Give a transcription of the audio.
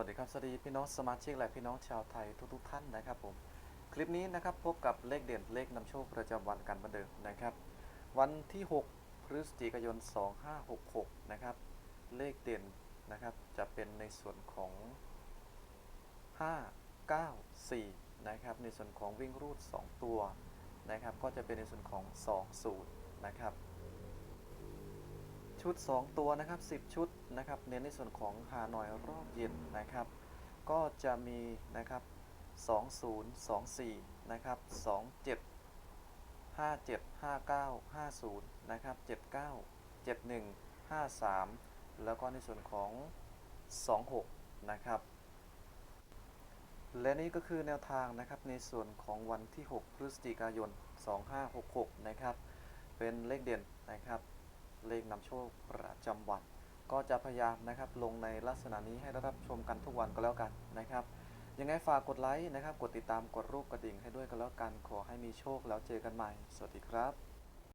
วัสดีครับสวัสดีพี่น้องสมาชิกและพี่น้องชาวไทยทุกๆท่านนะครับผมคลิปนี้นะครับพบกับเลขเด่นเลขนำโชคประจำวันกันบันเดิมนะครับ วันที่ 6 พฤศจิกายน 2566 นะครับ เลขเด่นนะครับจะเป็นในส่วนของ 5 9 4 นะครับ ในส่วนของวิ่งรูด 2 ตัวนะครับ ก็จะเป็นในส่วนของ 2 0 นะครับ ชุด 2 ตัวนะครับ 10 ชุดนะครับ เน้นในส่วนของฮานอยรอบเย็นนะครับ ก็จะมีนะครับ 20 24 นะครับ 27 57 59 50 นะครับ 79 71 53 แล้วก็ในส่วนของ 26 นะครับ และนี่ก็คือแนวทางนะครับในส่วนของวันที่ 6 พฤศจิกายน 2566 นะครับ เป็นเลขเด่นนะครับ เลขนำโชคประจำวัน ก็จะพยายามนะครับลงในลักษณะนี้ให้ได้รับชมกันทุกวันก็แล้วกันนะครับยังไงฝากกดไลค์นะครับ กดติดตามกดรูปกระดิ่งให้ด้วยกันแล้วกันขอให้มีโชคแล้วเจอกันใหม่ สวัสดีครับ